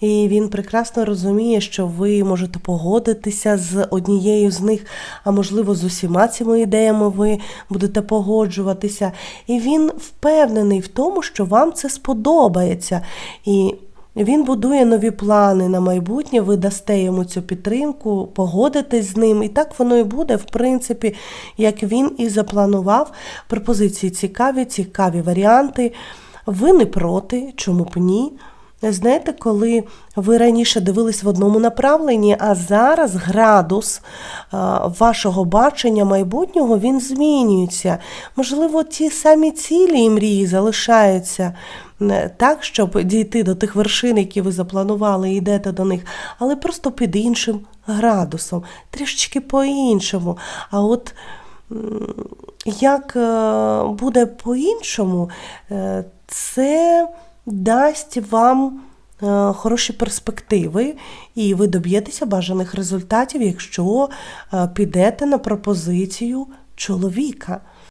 І він прекрасно розуміє, що ви можете погодитися з однією з них, а можливо, з усіма цими ідеями ви будете погоджуватися. І він впевнений в тому, що вам це сподобається. І він будує нові плани на майбутнє, ви дасте йому цю підтримку, погодитесь з ним. І так воно і буде, в принципі, як він і запланував. Пропозиції цікаві, цікаві варіанти. Ви не проти, чому б ні? Знаєте, коли ви раніше дивились в одному направленні, а зараз градус вашого бачення майбутнього він змінюється. Можливо, ті самі цілі і мрії залишаються е, так, щоб дійти до тих вершин, які ви запланували, і йдете до них, але просто під іншим градусом, трішечки по-іншому. А от як е, буде по-іншому, е, це дасть вам е, хороші перспективи, і ви доб'єтеся бажаних результатів, якщо е, підете на пропозицію чоловіка.